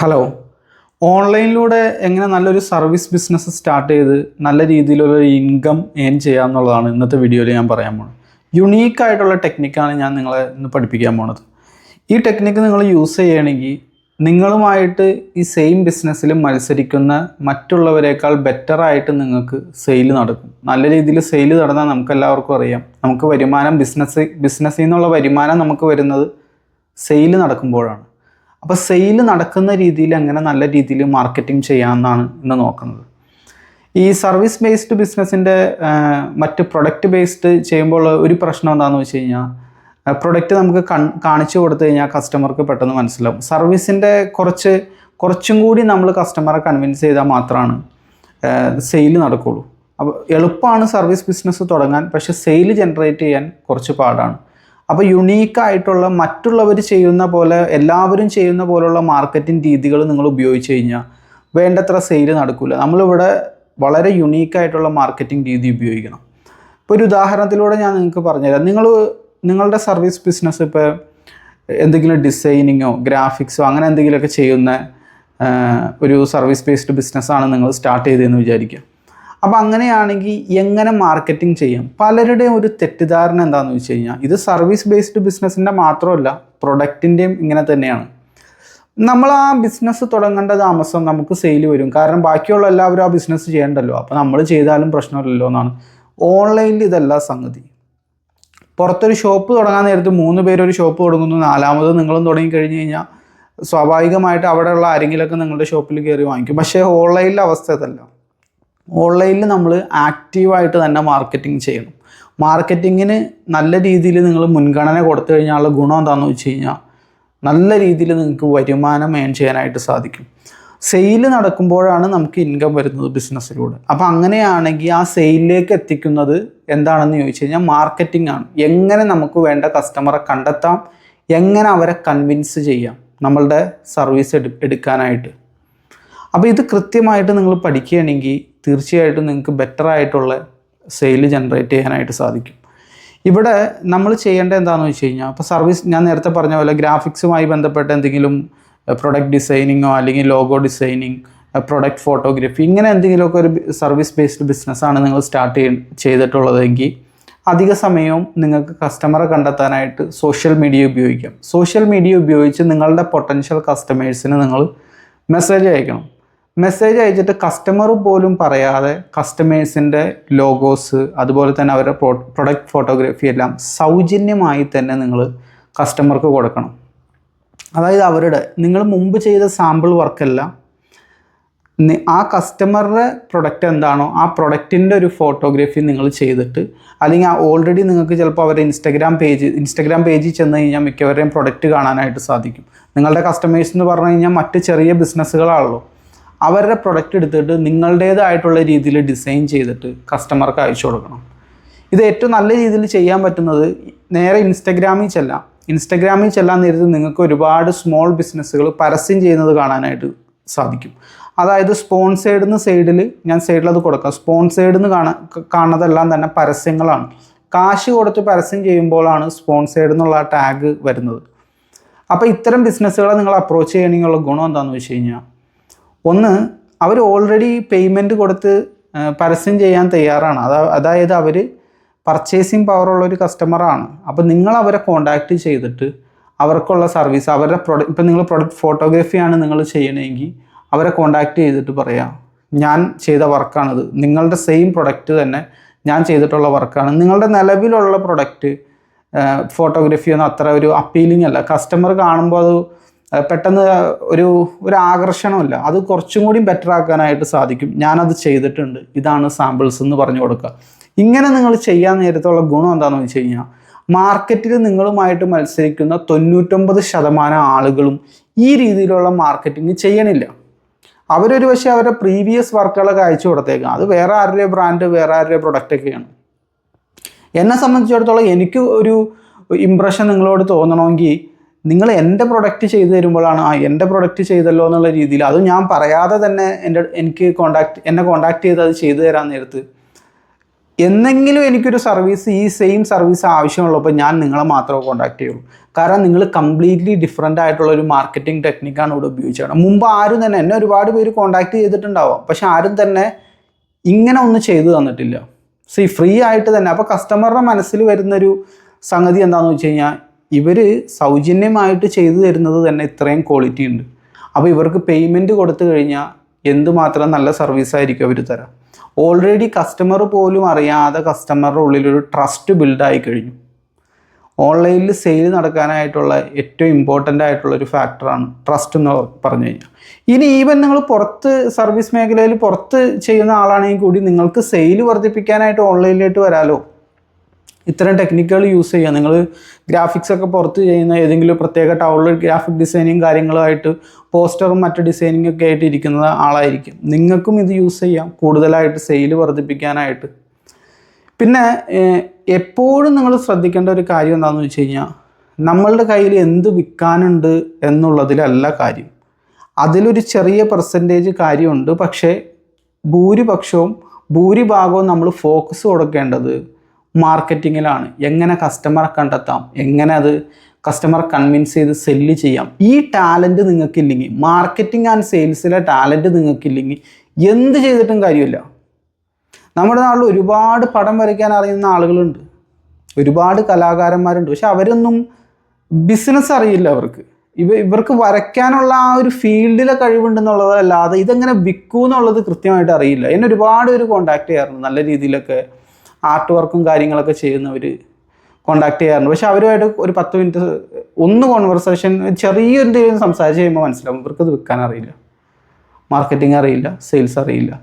Hello ഓൺലൈനിലൂടെ എങ്ങനെ നല്ലൊരു സർവീസ് ബിസിനസ് സ്റ്റാർട്ട് ചെയ്ത് നല്ല രീതിയിലുള്ള ഇൻകം ഏൺ ചെയ്യുക എന്നുള്ളതാണ് ഇന്നത്തെ വീഡിയോയിൽ ഞാൻ പറയാൻ പോകുന്നത് യുണീക്ക് ആയിട്ടുള്ള ടെക്നിക്കാണ് ഞാൻ നിങ്ങളെ ഇന്ന് പഠിപ്പിക്കാൻ പോണത്. ഈ ടെക്നിക്ക് നിങ്ങൾ യൂസ് ചെയ്യുകയാണെങ്കിൽ നിങ്ങളുമായിട്ട് ഈ സെയിം ബിസിനസ്സിൽ മത്സരിക്കുന്ന മറ്റുള്ളവരെക്കാൾ ബെറ്ററായിട്ട് നിങ്ങൾക്ക് സെയിൽ നടക്കും. നല്ല രീതിയിൽ സെയിൽ നടന്നാൽ നമുക്ക് എല്ലാവർക്കും അറിയാം. നമുക്ക് വരുമാനം ബിസിനസ് ബിസിനസ്സിൽ നിന്നുള്ള വരുമാനം നമുക്ക് വരുന്നത് സെയിൽ നടക്കുമ്പോഴാണ്. അപ്പോൾ സെയിൽ നടക്കുന്ന രീതിയിൽ എങ്ങനെ നല്ല രീതിയിൽ മാർക്കറ്റിംഗ് ചെയ്യാമെന്നാണ് ഇന്ന് നോക്കുന്നത്. ഈ സർവീസ് ബേസ്ഡ് ബിസിനസ്സിന്റെ മറ്റ് പ്രൊഡക്റ്റ് ബേസ്ഡ് ചെയ്യുമ്പോൾ ഒരു പ്രശ്നം എന്താണെന്ന് വെച്ച് കഴിഞ്ഞാൽ പ്രൊഡക്റ്റ് നമുക്ക് കാണിച്ചു കൊടുത്തു കഴിഞ്ഞാൽ കസ്റ്റമർക്ക് പെട്ടെന്ന് മനസ്സിലാവും. സർവീസിന്റെ കുറച്ച് കുറച്ചും കൂടി നമ്മൾ കസ്റ്റമറെ കൺവിൻസ് ചെയ്താൽ മാത്രമാണ് സെയിൽ നടക്കുള്ളൂ. അപ്പോൾ എളുപ്പമാണ് സർവീസ് ബിസിനസ് തുടങ്ങാൻ പക്ഷേ സെയിൽ ജനറേറ്റ് ചെയ്യാൻ കുറച്ച് പാടാണ്. അപ്പോൾ യുണീക്കായിട്ടുള്ള മറ്റുള്ളവർ ചെയ്യുന്ന പോലെ എല്ലാവരും ചെയ്യുന്ന പോലുള്ള മാർക്കറ്റിംഗ് രീതികൾ നിങ്ങൾ ഉപയോഗിച്ച് കഴിഞ്ഞാൽ വേണ്ടത്ര സെയിൽ നടക്കില്ല നമ്മളിവിടെ വളരെ യുണീക്കായിട്ടുള്ള മാർക്കറ്റിംഗ് രീതി ഉപയോഗിക്കണം. ഇപ്പോൾ ഒരു ഉദാഹരണത്തിലൂടെ ഞാൻ നിങ്ങൾക്ക് പറഞ്ഞുതരാം. നിങ്ങൾ നിങ്ങളുടെ സർവീസ് ബിസിനസ് ഇപ്പോൾ എന്തെങ്കിലും ഡിസൈനിങ്ങോ ഗ്രാഫിക്സോ അങ്ങനെ എന്തെങ്കിലുമൊക്കെ ചെയ്യുന്ന ഒരു സർവീസ് ബേസ്ഡ് ബിസിനസ്സാണ് നിങ്ങൾ സ്റ്റാർട്ട് ചെയ്തതെന്ന് വിചാരിക്കുക. അപ്പോൾ അങ്ങനെയാണെങ്കിൽ എങ്ങനെ മാർക്കറ്റിംഗ് ചെയ്യാം? പലരുടെയും ഒരു തെറ്റിദ്ധാരണ എന്താണെന്ന് വെച്ച് കഴിഞ്ഞാൽ ഇത് സർവീസ് ബേസ്ഡ് ബിസിനസ്സിന്റെ മാത്രമല്ല പ്രൊഡക്റ്റിന്റെയും ഇങ്ങനെ തന്നെയാണ്. നമ്മൾ ആ ബിസിനസ് തുടങ്ങേണ്ട താമസം നമുക്ക് സെയിൽ വരും. കാരണം ബാക്കിയുള്ള എല്ലാവരും ആ ബിസിനസ് ചെയ്യണ്ടല്ലോ. അപ്പോൾ നമ്മൾ ചെയ്താലും പ്രശ്നമില്ലല്ലോ എന്നാണ്. ഓൺലൈനിൽ ഇതല്ല സംഗതി. പുറത്തൊരു ഷോപ്പ് തുടങ്ങാൻ നേരത്ത് മൂന്ന് പേരൊരു ഷോപ്പ് തുടങ്ങുന്നു നാലാമത് നിങ്ങളും തുടങ്ങി കഴിഞ്ഞ് കഴിഞ്ഞാൽ സ്വാഭാവികമായിട്ട് അവിടെയുള്ള ആരെങ്കിലുമൊക്കെ നിങ്ങളുടെ ഷോപ്പിൽ കയറി വാങ്ങിക്കും. പക്ഷേ ഓൺലൈനിലെ അവസ്ഥ അതല്ല. ഓൺലൈനിൽ നമ്മൾ ആക്റ്റീവായിട്ട് തന്നെ മാർക്കറ്റിംഗ് ചെയ്യണം. മാർക്കറ്റിങ്ങിന് നല്ല രീതിയിൽ നിങ്ങൾ മുൻഗണന കൊടുത്തു കഴിഞ്ഞാലുള്ള ഗുണം എന്താണെന്ന് വെച്ച് കഴിഞ്ഞാൽ നല്ല രീതിയിൽ നിങ്ങൾക്ക് വരുമാനം ഏൺ ചെയ്യാനായിട്ട് സാധിക്കും. സെയിൽ നടക്കുമ്പോഴാണ് നമുക്ക് ഇൻകം വരുന്നത് ബിസിനസ്സിലൂടെ അപ്പോൾ അങ്ങനെയാണെങ്കിൽ ആ സെയിലിലേക്ക് എത്തിക്കുന്നത് എന്താണെന്ന് ചോദിച്ചു കഴിഞ്ഞാൽ മാർക്കറ്റിംഗ് ആണ്. എങ്ങനെ നമുക്ക് വേണ്ട കസ്റ്റമറെ കണ്ടെത്താം എങ്ങനെ അവരെ കൺവിൻസ് ചെയ്യാം നമ്മളുടെ സർവീസ് എടുക്കാനായിട്ട്. അപ്പോൾ ഇത് കൃത്യമായിട്ട് നിങ്ങൾ പഠിക്കുകയാണെങ്കിൽ തീർച്ചയായിട്ടും നിങ്ങൾക്ക് ബെറ്റർ ആയിട്ടുള്ള സെയിൽ ജനറേറ്റ് ചെയ്യാനായിട്ട് സാധിക്കും. ഇവിടെ നമ്മൾ ചെയ്യേണ്ട എന്താണെന്ന് വെച്ച് കഴിഞ്ഞാൽ ഇപ്പോൾ സർവീസ് ഞാൻ നേരത്തെ പറഞ്ഞ പോലെ ഗ്രാഫിക്സുമായി ബന്ധപ്പെട്ട എന്തെങ്കിലും പ്രൊഡക്റ്റ് ഡിസൈനിങ്ങോ അല്ലെങ്കിൽ ലോഗോ ഡിസൈനിങ് പ്രൊഡക്റ്റ് ഫോട്ടോഗ്രാഫി ഇങ്ങനെ എന്തെങ്കിലുമൊക്കെ ഒരു സർവീസ് ബേസ്ഡ് ബിസിനസ്സാണ് നിങ്ങൾ സ്റ്റാർട്ട് ചെയ്യ ചെയ്തിട്ടുള്ളതെങ്കിൽ അധിക സമയവും നിങ്ങൾക്ക് കസ്റ്റമറെ കണ്ടെത്താനായിട്ട് സോഷ്യൽ മീഡിയ ഉപയോഗിക്കാം. സോഷ്യൽ മീഡിയ ഉപയോഗിച്ച് നിങ്ങളുടെ പൊട്ടൻഷ്യൽ കസ്റ്റമേഴ്സിന് നിങ്ങൾ മെസ്സേജ് അയക്കണം. മെസ്സേജ് അയച്ചിട്ട് കസ്റ്റമർ പോലും പറയാതെ കസ്റ്റമേഴ്സിന്റെ ലോഗോസ് അതുപോലെ തന്നെ അവരുടെ പ്രോ പ്രൊഡക്റ്റ് ഫോട്ടോഗ്രാഫി എല്ലാം സൗജന്യമായി തന്നെ നിങ്ങൾ കസ്റ്റമർക്ക് കൊടുക്കണം. അതായത് അവരുടെ നിങ്ങൾ മുമ്പ് ചെയ്ത സാമ്പിൾ വർക്കല്ല ആ കസ്റ്റമറുടെ പ്രൊഡക്റ്റ് എന്താണോ ആ പ്രൊഡക്റ്റിന്റെ ഒരു ഫോട്ടോഗ്രാഫി നിങ്ങൾ ചെയ്തിട്ട് അല്ലെങ്കിൽ ഓൾറെഡി നിങ്ങൾക്ക് ചിലപ്പോൾ അവരുടെ ഇൻസ്റ്റഗ്രാം പേജ് ഇൻസ്റ്റഗ്രാം പേജിൽ ചെന്ന് കഴിഞ്ഞാൽ മിക്കവരുടെയും പ്രൊഡക്റ്റ് കാണാനായിട്ട് സാധിക്കും. നിങ്ങളുടെ കസ്റ്റമേഴ്സ് എന്ന് പറഞ്ഞു കഴിഞ്ഞാൽ മറ്റ് ചെറിയ ബിസിനസ്സുകളാണല്ലോ അവരുടെ പ്രൊഡക്റ്റ് എടുത്തിട്ട് നിങ്ങളുടേതായിട്ടുള്ള രീതിയിൽ ഡിസൈൻ ചെയ്തിട്ട് കസ്റ്റമർക്ക് അയച്ചു കൊടുക്കണം. ഇത് ഏറ്റവും നല്ല രീതിയിൽ ചെയ്യാൻ പറ്റുന്നത് നേരെ ഇൻസ്റ്റഗ്രാമിൽ ചെല്ലാം. ഇൻസ്റ്റഗ്രാമിൽ ചെല്ലാൻ നേരത്ത് നിങ്ങൾക്ക് ഒരുപാട് സ്മോൾ ബിസിനസ്സുകൾ പരസ്യം ചെയ്യുന്നത് കാണാനായിട്ട് സാധിക്കും. അതായത് സ്പോൺസേഡ് നിന്ന് സൈഡിൽ ഞാൻ സൈഡിൽ അത് കൊടുക്കാം. സ്പോൺസേഡ് നിന്ന് കാണാൻ കാണുന്നതെല്ലാം തന്നെ പരസ്യങ്ങളാണ്. കാശ് കൊടുത്ത് പരസ്യം ചെയ്യുമ്പോഴാണ് സ്പോൺസേഡ് എന്നുള്ള ടാഗ് വരുന്നത്. അപ്പോൾ ഇത്തരം ബിസിനസ്സുകളെ നിങ്ങൾ അപ്രോച്ച് ചെയ്യണമെങ്കിലുള്ള ഗുണം എന്താണെന്ന് വെച്ച് കഴിഞ്ഞാൽ ഒന്ന് അവർ ഓൾറെഡി പേയ്മെന്റ് കൊടുത്ത് പരസ്യം ചെയ്യാൻ തയ്യാറാണ്. അതാ അതായത് അവർ പർച്ചേസിങ് പവറുള്ള ഒരു കസ്റ്റമറാണ് അപ്പോൾ നിങ്ങൾ അവരെ കോണ്ടാക്ട് ചെയ്തിട്ട് അവർക്കുള്ള സർവീസ് അവരുടെ പ്രൊഡക്റ്റ് ഇപ്പം നിങ്ങൾ പ്രൊഡക്റ്റ് ഫോട്ടോഗ്രാഫിയാണ് നിങ്ങൾ ചെയ്യണമെങ്കിൽ അവരെ കോണ്ടാക്ട് ചെയ്തിട്ട് പറയാം ഞാൻ ചെയ്ത വർക്കാണിത് നിങ്ങളുടെ സെയിം പ്രൊഡക്റ്റ് തന്നെ ഞാൻ ചെയ്തിട്ടുള്ള വർക്കാണ് നിങ്ങളുടെ നിലവിലുള്ള പ്രൊഡക്റ്റ് ഫോട്ടോഗ്രാഫി ഒന്നും അത്ര ഒരു അപ്പീലിംഗ് അല്ല. കസ്റ്റമർ കാണുമ്പോൾ അത് പെട്ടെന്ന് ഒരു ഒരു ആകർഷണമല്ല. അത് കുറച്ചും കൂടി ബെറ്റർ ആക്കാനായിട്ട് സാധിക്കും. ഞാനത് ചെയ്തിട്ടുണ്ട്. ഇതാണ് സാമ്പിൾസ് എന്ന് പറഞ്ഞു കൊടുക്കുക. ഇങ്ങനെ നിങ്ങൾ ചെയ്യാൻ നേരത്തുള്ള ഗുണം എന്താണെന്ന് വെച്ച് കഴിഞ്ഞാൽ മാർക്കറ്റിൽ നിങ്ങളുമായിട്ട് മത്സരിക്കുന്ന തൊണ്ണൂറ്റൊമ്പത് ശതമാനം ആളുകളും ഈ രീതിയിലുള്ള മാർക്കറ്റിംഗ് ചെയ്യണില്ല. അവരൊരു പക്ഷേ അവരുടെ പ്രീവിയസ് വർക്കുകളൊക്കെ അയച്ചു കൊടുത്തേക്കാം. അത് വേറെ ആരുടെ ബ്രാൻഡ് വേറെ ആരുടെ പ്രൊഡക്റ്റ് ഒക്കെയാണ്. എന്നെ സംബന്ധിച്ചിടത്തോളം എനിക്ക് ഒരു ഇമ്പ്രഷൻ നിങ്ങളോട് തോന്നണമെങ്കിൽ നിങ്ങൾ എന്റെ പ്രൊഡക്റ്റ് ചെയ്തു തരുമ്പോഴാണ് ആ എന്റെ പ്രൊഡക്റ്റ് ചെയ്തല്ലോ എന്നുള്ള രീതിയിൽ അത് ഞാൻ പറയാതെ തന്നെ എന്റെ എനിക്ക് കോണ്ടാക്ട് എന്നെ കോണ്ടാക്ട് ചെയ്ത് അത് ചെയ്തു തരാൻ നേരത്ത് എന്നെങ്കിലും എനിക്കൊരു സർവീസ് ഈ സെയിം സർവീസ് ആവശ്യമുള്ളപ്പോൾ ഞാൻ നിങ്ങളെ മാത്രമേ കോണ്ടാക്ട് ചെയ്യുള്ളൂ. കാരണം നിങ്ങൾ കംപ്ലീറ്റ്ലി ഡിഫറെന്റ് ആയിട്ടുള്ള ഒരു മാർക്കറ്റിംഗ് ടെക്നിക്കാണ് ഇവിടെ ഉപയോഗിച്ചത്. മുമ്പ് ആരും തന്നെ എന്നെ ഒരുപാട് പേര് കോണ്ടാക്ട് ചെയ്തിട്ടുണ്ടാവാം. പക്ഷെ ആരും തന്നെ ഇങ്ങനെ ഒന്നും ചെയ്തു തന്നിട്ടില്ല. സീ ഫ്രീ ആയിട്ട് തന്നെ. അപ്പോൾ കസ്റ്റമറുടെ മനസ്സിൽ വരുന്നൊരു സംഗതി എന്താണെന്ന് വെച്ച് കഴിഞ്ഞാൽ ഇവർ സൗജന്യമായിട്ട് ചെയ്തു തരുന്നത് തന്നെ ഇത്രയും ക്വാളിറ്റി ഉണ്ട്. അപ്പോൾ ഇവർക്ക് പേയ്മെന്റ് കൊടുത്തു കഴിഞ്ഞാൽ എന്തുമാത്രം നല്ല സർവീസ് ആയിരിക്കും അവർ തരാം. ഓൾറെഡി കസ്റ്റമർ പോലും അറിയാതെ കസ്റ്റമറുടെ ഉള്ളിലൊരു ട്രസ്റ്റ് ബിൽഡായി കഴിഞ്ഞു. ഓൺലൈനിൽ സെയിൽ നടക്കാനായിട്ടുള്ള ഏറ്റവും ഇമ്പോർട്ടന്റ് ആയിട്ടുള്ള ഒരു ഫാക്ടറാണ് ട്രസ്റ്റ് എന്ന് പറഞ്ഞു കഴിഞ്ഞാൽ ഇനി ഈവൻ നിങ്ങൾ പുറത്ത് സർവീസ് മേഖലയിൽ പുറത്ത് ചെയ്യുന്ന ആളാണെങ്കിൽ കൂടി നിങ്ങൾക്ക് സെയിൽ വർദ്ധിപ്പിക്കാനായിട്ട് ഓൺലൈനിലേക്ക് വരാലോ? ഇത്തരം ടെക്നിക്കുകൾ യൂസ് ചെയ്യുക നിങ്ങൾ ഗ്രാഫിക്സ് ഒക്കെ പുറത്ത് ചെയ്യുന്ന ഏതെങ്കിലും പ്രത്യേക ടൗണിൽ ഗ്രാഫിക് ഡിസൈനിങ് കാര്യങ്ങളുമായിട്ട് പോസ്റ്ററും മറ്റ് ഡിസൈനിങ് ഒക്കെ ആയിട്ട് ഇരിക്കുന്ന ആളായിരിക്കും. നിങ്ങൾക്കും ഇത് യൂസ് ചെയ്യാം. കൂടുതലായിട്ട് സെയിൽ വർദ്ധിപ്പിക്കാനായിട്ട്. പിന്നെ എപ്പോഴും നിങ്ങൾ ശ്രദ്ധിക്കേണ്ട ഒരു കാര്യം എന്താണെന്ന് വെച്ച് കഴിഞ്ഞാൽ നമ്മളുടെ കയ്യിൽ എന്ത് വിൽക്കാനുണ്ട് എന്നുള്ളതിലല്ല കാര്യം. അതിലൊരു ചെറിയ പെർസെന്റേജ് കാര്യമുണ്ട്. പക്ഷേ ഭൂരിപക്ഷവും ഭൂരിഭാഗവും നമ്മൾ ഫോക്കസ് കൊടുക്കേണ്ടത് മാർക്കറ്റിങ്ങിലാണ് എങ്ങനെ കസ്റ്റമറെ കണ്ടെത്താം? എങ്ങനെ അത് കസ്റ്റമർ കൺവിൻസ് ചെയ്ത് സെല്ല് ചെയ്യാം? ഈ ടാലന്റ് നിങ്ങൾക്കില്ലെങ്കിൽ മാർക്കറ്റിംഗ് ആൻഡ് സെയിൽസിലെ ടാലന്റ് നിങ്ങൾക്കില്ലെങ്കിൽ എന്ത് ചെയ്തിട്ടും കാര്യമില്ല. നമ്മുടെ നാട്ടിൽ ഒരുപാട് പടം വരയ്ക്കാൻ അറിയുന്ന ആളുകളുണ്ട്. ഒരുപാട് കലാകാരന്മാരുണ്ട്. പക്ഷെ അവരൊന്നും ബിസിനസ് അറിയില്ല അവർക്ക്. ഇവ ഇവർക്ക് വരയ്ക്കാനുള്ള ആ ഒരു ഫീൽഡിലെ കഴിവുണ്ടെന്നുള്ളതല്ലാതെ ഇതെങ്ങനെ വിൽക്കൂ എന്നുള്ളത് കൃത്യമായിട്ട് അറിയില്ല. എന്നെ ഒരുപാട് പേര് കോണ്ടാക്ട് ചെയ്യാറുണ്ട്. നല്ല രീതിയിലൊക്കെ ആർട്ട് വർക്കും കാര്യങ്ങളൊക്കെ ചെയ്യുന്നവർ കോണ്ടാക്ട് ചെയ്യാറുണ്ട്. പക്ഷെ അവരുമായിട്ട് ഒരു പത്ത് മിനിറ്റ് ഒന്ന് കോൺവെർസേഷൻ ചെറിയൊരു എന്തെങ്കിലും സംസാരിച്ച് കഴിയുമ്പോൾ മനസ്സിലാവും ഇവർക്കത് വിൽക്കാൻ അറിയില്ല. മാർക്കറ്റിംഗ് അറിയില്ല സെയിൽസ് അറിയില്ല.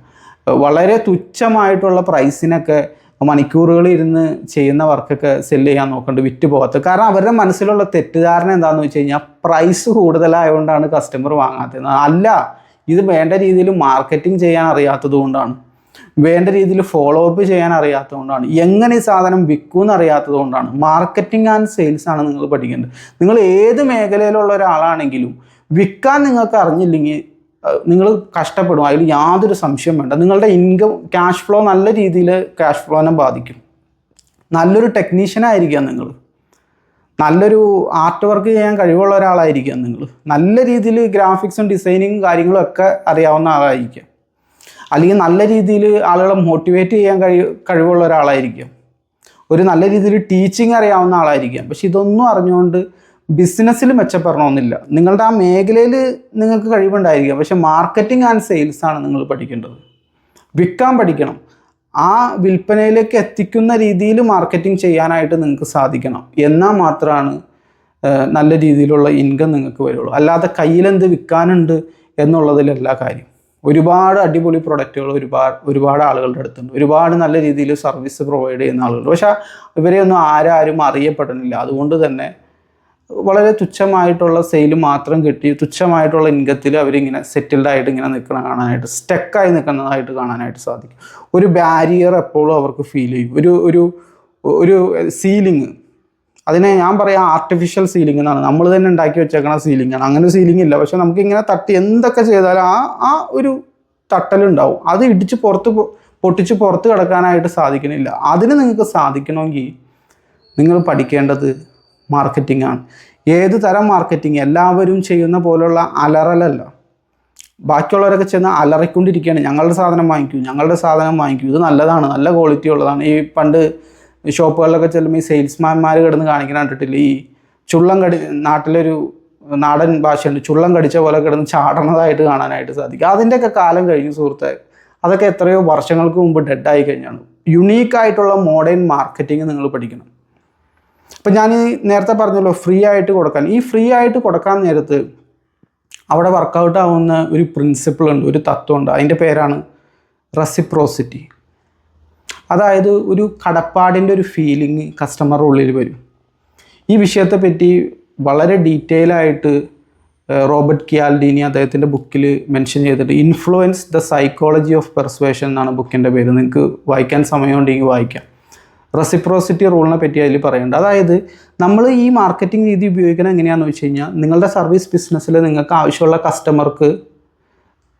വളരെ തുച്ഛമായിട്ടുള്ള പ്രൈസിനൊക്കെ മണിക്കൂറുകൾ ഇരുന്ന് ചെയ്യുന്ന വർക്കൊക്കെ സെല്ല് ചെയ്യാൻ നോക്കേണ്ട വിറ്റ് പോകാത്തത്. കാരണം അവരുടെ മനസ്സിലുള്ള തെറ്റിദ്ധാരണ എന്താണെന്ന് വെച്ച് കഴിഞ്ഞാൽ പ്രൈസ് കൂടുതലായതുകൊണ്ടാണ് കസ്റ്റമർ വാങ്ങാത്തത്. അല്ല ഇത് വേണ്ട രീതിയിൽ മാർക്കറ്റിംഗ് ചെയ്യാൻ അറിയാത്തത് കൊണ്ടാണ്. വേണ്ട രീതിയിൽ ഫോളോ അപ്പ് ചെയ്യാൻ അറിയാത്തതുകൊണ്ടാണ്. എങ്ങനെ ഈ സാധനം വിൽക്കുമെന്ന് അറിയാത്തത് കൊണ്ടാണ് മാർക്കറ്റിംഗ് ആൻഡ് സെയിൽസ് ആണ് നിങ്ങൾ പഠിക്കേണ്ടത്. നിങ്ങൾ ഏത് മേഖലയിലുള്ള ഒരാളാണെങ്കിലും വിൽക്കാൻ നിങ്ങൾക്ക് അറിഞ്ഞില്ലെങ്കിൽ നിങ്ങൾ കഷ്ടപ്പെടും. അതിൽ യാതൊരു സംശയം വേണ്ട. നിങ്ങളുടെ ഇൻകം ക്യാഷ് ഫ്ലോ നല്ല രീതിയിൽ ക്യാഷ് ഫ്ലോനെ ബാധിക്കും. നല്ലൊരു ടെക്നീഷ്യനായിരിക്കാം നിങ്ങൾ. നല്ലൊരു ആർട്ട് വർക്ക് ചെയ്യാൻ കഴിവുള്ള ഒരാളായിരിക്കാം നിങ്ങൾ. നല്ല രീതിയിൽ ഗ്രാഫിക്സും ഡിസൈനിങ്ങും കാര്യങ്ങളും ഒക്കെ അറിയാവുന്ന ആളായിരിക്കാം. അല്ലെങ്കിൽ നല്ല രീതിയിൽ ആളുകളെ മോട്ടിവേറ്റ് ചെയ്യാൻ കഴി കഴിവുള്ള ഒരാളായിരിക്കും. ഒരു നല്ല രീതിയിൽ ടീച്ചിങ് അറിയാവുന്ന ആളായിരിക്കാം. പക്ഷെ ഇതൊന്നും അറിഞ്ഞുകൊണ്ട് ബിസിനസ്സിൽ മെച്ചപ്പെടണമെന്നില്ല. നിങ്ങളുടെ ആ മേഖലയിൽ നിങ്ങൾക്ക് കഴിവുണ്ടായിരിക്കാം. പക്ഷെ മാർക്കറ്റിംഗ് ആൻഡ് സെയിൽസ് ആണ് നിങ്ങൾ പഠിക്കേണ്ടത്. വിൽക്കാൻ പഠിക്കണം. ആ വിൽപ്പനയിലേക്ക് എത്തിക്കുന്ന രീതിയിൽ മാർക്കറ്റിംഗ് ചെയ്യാനായിട്ട് നിങ്ങൾക്ക് സാധിക്കണം. എന്നാൽ മാത്രമാണ് നല്ല രീതിയിലുള്ള ഇൻകം നിങ്ങൾക്ക് വരുള്ളൂ. അല്ലാതെ കയ്യിലെന്ത് വിൽക്കാനുണ്ട് എന്നുള്ളതിലല്ല കാര്യം. ഒരുപാട് അടിപൊളി പ്രൊഡക്റ്റുകൾ ഒരുപാട് ഒരുപാട് ആളുകളുടെ അടുത്തുണ്ട്. ഒരുപാട് നല്ല രീതിയിൽ സർവീസ് പ്രൊവൈഡ് ചെയ്യുന്ന ആളുകളുണ്ട്. പക്ഷേ ഇവരെ ഇവരെയൊന്നും ആരാരും അറിയപ്പെടുന്നില്ല. അതുകൊണ്ട് തന്നെ വളരെ തുച്ഛമായിട്ടുള്ള സെയിൽ മാത്രം കിട്ടി തുച്ഛമായിട്ടുള്ള ഇൻകത്തിൽ അവരിങ്ങനെ സെറ്റിൽഡ് ആയിട്ട് ഇങ്ങനെ നിൽക്കുന്ന കാണാനായിട്ട് സ്റ്റക്കായി നിൽക്കുന്നതായിട്ട് കാണാനായിട്ട് സാധിക്കും. ഒരു ബാരിയർ എപ്പോഴും അവർക്ക് ഫീൽ ചെയ്യും. ഒരു ഒരു ഒരു സീലിംഗ് അതിനെ ഞാൻ പറയാം ആർട്ടിഫിഷ്യൽ സീലിംഗ് എന്നാണ്. നമ്മൾ തന്നെ ഉണ്ടാക്കി വെച്ചേക്കണ സീലിംഗ് ആണ്. അങ്ങനെ സീലിംഗ് ഇല്ല. പക്ഷെ നമുക്ക് ഇങ്ങനെ തട്ടി എന്തൊക്കെ ചെയ്താലും ആ ആ ഒരു തട്ടലുണ്ടാവും അത് ഇടിച്ച് പുറത്ത് പൊട്ടിച്ച് പുറത്ത് കിടക്കാനായിട്ട് സാധിക്കണില്ല. അതിന് നിങ്ങൾക്ക് സാധിക്കണമെങ്കിൽ നിങ്ങൾ പഠിക്കേണ്ടത് മാർക്കറ്റിംഗ് ആണ്. ഏത് തരം മാർക്കറ്റിംഗ് എല്ലാവരും ചെയ്യുന്ന പോലുള്ള അലറലല്ല. ബാക്കിയുള്ളവരൊക്കെ ചെന്ന് അലറിക്കൊണ്ടിരിക്കുകയാണ്. ഞങ്ങളുടെ സാധനം വാങ്ങിക്കൂ ഞങ്ങളുടെ സാധനം വാങ്ങിക്കൂ. ഇത് നല്ലതാണ്. നല്ല ക്വാളിറ്റി ഉള്ളതാണ്. ഈ പണ്ട് ഷോപ്പുകളിലൊക്കെ ചെല്ലുമ്പോൾ ഈ സെയിൽസ്മാൻമാർ കിടന്ന് കാണിക്കുന്ന കണ്ടിട്ടില്ല? ഈ ചുള്ളം കടി നാട്ടിലൊരു നാടൻ ഭാഷയുണ്ട്. ചുള്ളം കടിച്ച പോലെ കിടന്ന് ചാടണതായിട്ട് കാണാനായിട്ട് സാധിക്കും. അതിന്റെയൊക്കെ കാലം കഴിഞ്ഞു സുഹൃത്തെ. അതൊക്കെ എത്രയോ വർഷങ്ങൾക്ക് മുമ്പ് ഡെഡായി കഴിഞ്ഞാണ്. യുണീക്കായിട്ടുള്ള മോഡേൺ മാർക്കറ്റിംഗ് നിങ്ങൾ പഠിക്കണം. അപ്പം ഞാൻ നേരത്തെ പറഞ്ഞല്ലോ ഫ്രീ ആയിട്ട് കൊടുക്കാൻ. ഈ ഫ്രീ ആയിട്ട് കൊടുക്കാൻ നേരത്ത് അവിടെ വർക്കൗട്ട് ആവുന്ന ഒരു പ്രിൻസിപ്പിൾ ഉണ്ട് ഒരു തത്വമുണ്ട്. അതിന്റെ പേരാണ് റെസിപ്രോസിറ്റി അതായത് ഒരു കടപ്പാടിന്റെ ഒരു ഫീലിംഗ് കസ്റ്റമറുടെ ഉള്ളിൽ വരും. ഈ വിഷയത്തെ പറ്റി വളരെ ഡീറ്റെയിൽ ആയിട്ട് റോബർട്ട് കിയാൽഡീനി അദ്ദേഹത്തിന്റെ ബുക്കിൽ മെൻഷൻ ചെയ്തിട്ട് influence the psychology of persuasion എന്നാണ് ബുക്കിന്റെ പേര്. നിങ്ങൾക്ക് വായിക്കാൻ സമയമുണ്ടെങ്കിൽ വായിക്കാം. റെസിപ്രോസിറ്റി റൂളിനെ പറ്റി അതിൽ പറയുന്നുണ്ട്. അതായത് നമ്മൾ ഈ മാർക്കറ്റിംഗ് രീതി ഉപയോഗിക്കുന്നത് എങ്ങനെയാണെന്ന് വെച്ച് കഴിഞ്ഞാൽ നിങ്ങളുടെ സർവീസ് ബിസിനസ്സിൽ നിങ്ങൾക്ക് ആവശ്യമുള്ള കസ്റ്റമർക്ക്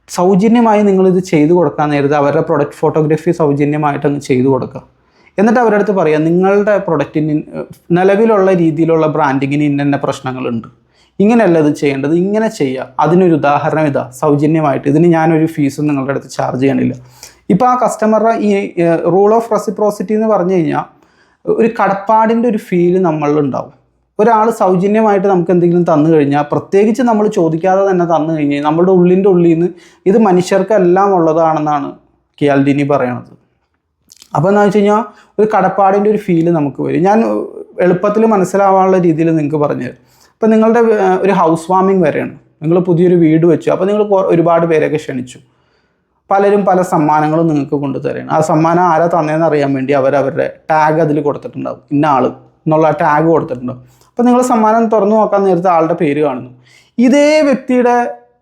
സൗജന്യമായി നിങ്ങളിത് ചെയ്തു കൊടുക്കാൻ നേരത്തെ അവരുടെ പ്രൊഡക്റ്റ് ഫോട്ടോഗ്രാഫി സൗജന്യമായിട്ടൊന്ന് ചെയ്തു കൊടുക്കുക. എന്നിട്ട് അവരുടെ അടുത്ത് പറയാം നിങ്ങളുടെ പ്രൊഡക്റ്റിന് നിലവിലുള്ള രീതിയിലുള്ള ബ്രാൻഡിങ്ങിന് ഇന്ന പ്രശ്നങ്ങളുണ്ട്. ഇങ്ങനെയല്ല ഇത് ചെയ്യേണ്ടത് ഇങ്ങനെ ചെയ്യുക അതിനൊരു ഉദാഹരണം ഇതാ സൗജന്യമായിട്ട്. ഇതിന് ഞാനൊരു ഫീസും നിങ്ങളുടെ അടുത്ത് ചാർജ് ചെയ്യണില്ല. ഇപ്പോൾ ആ കസ്റ്റമറുടെ ഈ റൂൾ ഓഫ് റെസിപ്രോസിറ്റി എന്ന് പറഞ്ഞു കഴിഞ്ഞാൽ ഒരു കടപ്പാടിന്റെ ഒരു ഫീൽ നമ്മളിലുണ്ടാവും ഒരാൾ സൗജന്യമായിട്ട് നമുക്ക് എന്തെങ്കിലും തന്നു കഴിഞ്ഞാൽ പ്രത്യേകിച്ച് നമ്മൾ ചോദിക്കാതെ തന്നെ തന്നു കഴിഞ്ഞാൽ നമ്മുടെ ഉള്ളിന്റെ ഉള്ളിൽ നിന്ന് ഇത് മനുഷ്യർക്കെല്ലാം ഉള്ളതാണെന്നാണ് കിയാൽഡിനി പറയണത്. അപ്പോൾ എന്താ വെച്ച് കഴിഞ്ഞാൽ ഒരു കടപ്പാടിന്റെ ഒരു ഫീൽ നമുക്ക് വരും. ഞാൻ എളുപ്പത്തിൽ മനസ്സിലാവാനുള്ള രീതിയിൽ നിങ്ങൾക്ക് പറഞ്ഞുതരാം ഇപ്പം നിങ്ങളുടെ ഒരു ഹൗസ് വാമിംഗ് വരെയാണ്. നിങ്ങൾ പുതിയൊരു വീട് വെച്ചു. അപ്പോൾ നിങ്ങൾ ഒരുപാട് പേരെയൊക്കെ ക്ഷണിച്ചു. പലരും പല സമ്മാനങ്ങളും നിങ്ങൾക്ക് കൊണ്ടുതരാണ്. ആ സമ്മാനം ആരാ തന്നതെന്ന് അറിയാൻ വേണ്ടി അവരവരുടെ ടാഗ് അതിൽ കൊടുത്തിട്ടുണ്ടാവും. ഇന്ന ആൾ എന്നുള്ള ടാഗ് കൊടുത്തിട്ടുണ്ടാവും. അപ്പോൾ നിങ്ങൾ സമ്മാനം തുറന്നു നോക്കാൻ നേരത്തെ ആളുടെ പേര് കാണുന്നു. ഇതേ വ്യക്തിയുടെ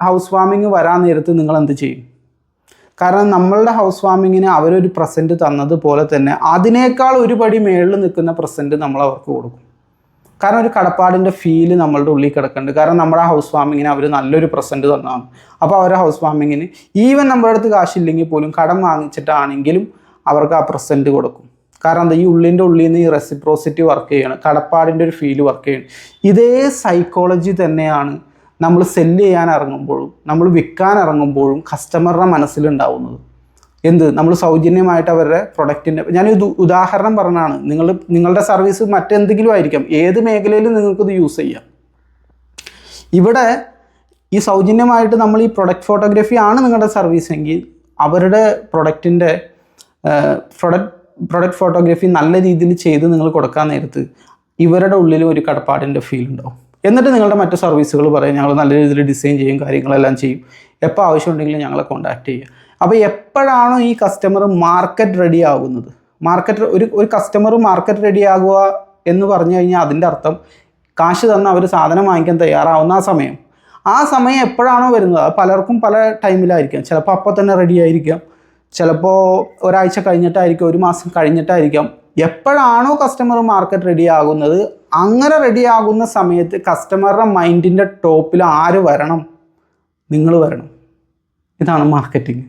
ഹൗസ് വാമിങ് വരാൻ നേരത്ത് നിങ്ങൾ എന്ത് ചെയ്യും? കാരണം നമ്മളുടെ ഹൗസ് വാമിങ്ങിന് അവരൊരു പ്രസന്റ് തന്നതുപോലെ തന്നെ അതിനേക്കാൾ ഒരു പടി മേളിൽ നിൽക്കുന്ന പ്രസന്റ് നമ്മൾ അവർക്ക് കൊടുക്കും. കാരണം ഒരു കടപ്പാടിന്റെ ഫീൽ നമ്മളുടെ ഉള്ളിൽ കിടക്കുന്നുണ്ട്. കാരണം നമ്മുടെ ഹൗസ് വാമിങ്ങിന് അവർ നല്ലൊരു പ്രസന്റ് തന്നതാണ്. അപ്പോൾ അവരുടെ ഹൗസ് വാമിങ്ങിന് ഈവൻ നമ്മുടെ അടുത്ത് കാശില്ലെങ്കിൽ പോലും കടം വാങ്ങിച്ചിട്ടാണെങ്കിലും അവർക്ക് ആ പ്രസന്റ് കൊടുക്കും. കാരണം എന്താ? ഈ ഉള്ളിന്റെ ഉള്ളിൽ നിന്ന് ഈ റെസിപ്രോസിറ്റി വർക്ക് ചെയ്യണം. കടപ്പാടിന്റെ ഒരു ഫീൽ വർക്ക് ചെയ്യണം. ഇതേ സൈക്കോളജി തന്നെയാണ് നമ്മൾ സെല്ല് ചെയ്യാൻ ഇറങ്ങുമ്പോഴും നമ്മൾ വിൽക്കാൻ ഇറങ്ങുമ്പോഴും കസ്റ്റമറുടെ മനസ്സിലുണ്ടാവുന്നത്. എന്ത്? നമ്മൾ സൗജന്യമായിട്ട് അവരുടെ പ്രൊഡക്റ്റിന്റെ ഞാൻ ഇത് ഉദാഹരണം പറഞ്ഞാണ് നിങ്ങൾ നിങ്ങളുടെ സർവീസ് മറ്റെന്തെങ്കിലും ആയിരിക്കാം. ഏത് മേഖലയിലും നിങ്ങൾക്കിത് യൂസ് ചെയ്യാം. ഇവിടെ ഈ സൗജന്യമായിട്ട് നമ്മൾ ഈ പ്രൊഡക്റ്റ് ഫോട്ടോഗ്രാഫി ആണ് നിങ്ങളുടെ സർവീസ് എങ്കിൽ അവരുടെ പ്രൊഡക്റ്റിന്റെ പ്രൊഡക്റ്റ് പ്രൊഡക്റ്റ് ഫോട്ടോഗ്രാഫി നല്ല രീതിയിൽ ചെയ്ത് നിങ്ങൾ കൊടുക്കാൻ നേരത്ത് ഇവരുടെ ഉള്ളിലും ഒരു കടപ്പാടിന്റെ ഫീൽ ഉണ്ടാവും. എന്നിട്ട് നിങ്ങളുടെ മറ്റു സർവീസുകൾ പറയും ഞങ്ങൾ നല്ല രീതിയിൽ ഡിസൈൻ ചെയ്യും കാര്യങ്ങളെല്ലാം ചെയ്യും. എപ്പോൾ ആവശ്യമുണ്ടെങ്കിലും ഞങ്ങളെ കോൺടാക്ട് ചെയ്യുക. അപ്പോൾ എപ്പോഴാണോ ഈ കസ്റ്റമർ മാർക്കറ്റ് റെഡി ആകുന്നത് മാർക്കറ്റ് ഒരു ഒരു കസ്റ്റമർ മാർക്കറ്റ് റെഡി ആകുക എന്ന് പറഞ്ഞു കഴിഞ്ഞാൽ അതിന്റെ അർത്ഥം കാശ് തന്ന് അവർ സാധനം വാങ്ങിക്കാൻ തയ്യാറാവുന്ന ആ സമയം. ആ സമയം എപ്പോഴാണോ വരുന്നത്? പലർക്കും പല ടൈമിലായിരിക്കാം ചിലപ്പോൾ അപ്പോൾ തന്നെ റെഡി ആയിരിക്കാം. ചിലപ്പോൾ ഒരാഴ്ച കഴിഞ്ഞിട്ടായിരിക്കും ഒരു മാസം കഴിഞ്ഞിട്ടായിരിക്കാം. എപ്പോഴാണോ കസ്റ്റമർ മാർക്കറ്റ് റെഡി ആകുന്നത് അങ്ങനെ റെഡി ആകുന്ന സമയത്ത് കസ്റ്റമറുടെ മൈൻഡിന്റെ ടോപ്പിൽ ആര് വരണം? നിങ്ങൾ വരണം. ഇതാണ് മാർക്കറ്റിംഗ്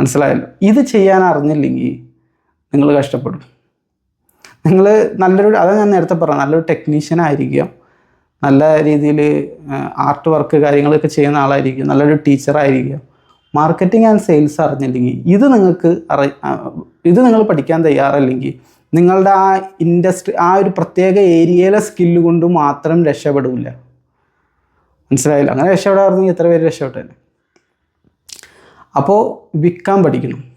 മനസ്സിലായല്ലോ? ഇത് ചെയ്യാൻ അറിഞ്ഞില്ലെങ്കിൽ നിങ്ങൾ കഷ്ടപ്പെടും. നിങ്ങൾ നല്ലൊരു അതാണ് ഞാൻ നേരത്തെ പറഞ്ഞത് നല്ലൊരു ടെക്നീഷ്യൻ ആയിരിക്കാം. നല്ല രീതിയിൽ ആർട്ട് വർക്ക് കാര്യങ്ങളൊക്കെ ചെയ്യുന്ന ആളായിരിക്കും. നല്ലൊരു ടീച്ചറായിരിക്കാം മാർക്കറ്റിംഗ് ആൻഡ് സെയിൽസ് അറിഞ്ഞില്ലെങ്കിൽ ഇത് നിങ്ങൾക്ക് അറി ഇത് നിങ്ങൾ പഠിക്കാൻ തയ്യാറല്ലെങ്കിൽ നിങ്ങളുടെ ആ ഇൻഡസ്ട്രി ആ ഒരു പ്രത്യേക ഏരിയയിലെ സ്കില്ല് കൊണ്ട് മാത്രം രക്ഷപ്പെടില്ല മനസ്സിലായില്ല? അങ്ങനെ രക്ഷപ്പെടാറുണ്ടെങ്കിൽ എത്ര പേര് രക്ഷപ്പെട്ടേനെ അപ്പോൾ വിൽക്കാൻ പഠിക്കണം.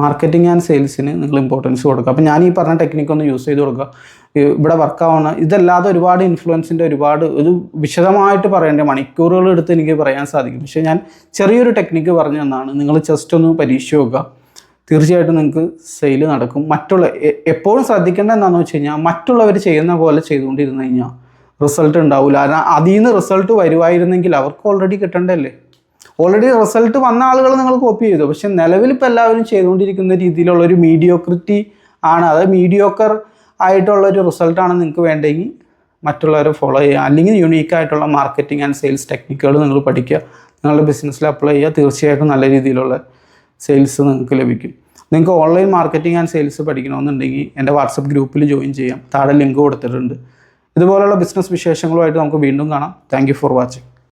മാർക്കറ്റിംഗ് ആൻഡ് സെയിൽസിന് നിങ്ങൾ ഇമ്പോർട്ടൻസ് കൊടുക്കുക. അപ്പോൾ ഞാൻ ഈ പറഞ്ഞ ടെക്നിക്ക് ഒന്ന് യൂസ് ചെയ്ത് കൊടുക്കുക. ഇവിടെ വർക്കാവുന്ന ഇതല്ലാതെ ഒരുപാട് ഇൻഫ്ലുവൻസിന്റെ ഒരുപാട് ഒരു വിശദമായിട്ട് പറയേണ്ട മണിക്കൂറുകൾ എടുത്ത് എനിക്ക് പറയാൻ സാധിക്കും. പക്ഷേ ഞാൻ ചെറിയൊരു ടെക്നിക്ക് പറഞ്ഞു തന്നാണ്. നിങ്ങൾ ജസ്റ്റ് ഒന്ന് പരീക്ഷ നോക്കുക തീർച്ചയായിട്ടും നിങ്ങൾക്ക് സെയിൽ നടക്കും. മറ്റുള്ള എപ്പോഴും ശ്രദ്ധിക്കേണ്ട എന്താണെന്ന് വെച്ച് കഴിഞ്ഞാൽ മറ്റുള്ളവർ ചെയ്യുന്ന പോലെ ചെയ്തുകൊണ്ടിരുന്നു കഴിഞ്ഞാൽ റിസൾട്ട് ഉണ്ടാവില്ല അതിൽ നിന്ന് റിസൾട്ട് വരുമായിരുന്നെങ്കിൽ അവർക്ക് ഓൾറെഡി കിട്ടണ്ടല്ലേ? ഓൾറെഡി റിസൾട്ട് വന്ന ആളുകൾ നിങ്ങൾ കോപ്പി ചെയ്തു. പക്ഷെ നിലവിൽ ഇപ്പോൾ എല്ലാവരും ചെയ്തുകൊണ്ടിരിക്കുന്ന രീതിയിലുള്ള ഒരു മീഡിയോക്രിറ്റി ആണ്. അത് മീഡിയോക്കർ ആയിട്ടുള്ള ഒരു റിസൾട്ടാണ് നിങ്ങൾക്ക് വേണ്ടെങ്കിൽ മറ്റുള്ളവരെ ഫോളോ ചെയ്യുക. അല്ലെങ്കിൽ യുണീക്ക് ആയിട്ടുള്ള മാർക്കറ്റിംഗ് ആൻഡ് സെയിൽസ് ടെക്നിക്കുകൾ നിങ്ങൾ പഠിക്കുക. നിങ്ങളുടെ ബിസിനസ്സിൽ അപ്ലൈ ചെയ്യുക. തീർച്ചയായിട്ടും നല്ല രീതിയിലുള്ള സെയിൽസ് നിങ്ങൾക്ക് ലഭിക്കും. നിങ്ങൾക്ക് ഓൺലൈൻ മാർക്കറ്റിംഗ് ആൻഡ് സെയിൽസ് പഠിക്കണമെന്നുണ്ടെങ്കിൽ എന്റെ വാട്സപ്പ് ഗ്രൂപ്പിൽ ജോയിൻ ചെയ്യാം. താഴെ ലിങ്ക് കൊടുത്തിട്ടുണ്ട്. ഇതുപോലുള്ള ബിസിനസ് വിശേഷങ്ങളുമായിട്ട് നമുക്ക് വീണ്ടും കാണാം. Thank for watching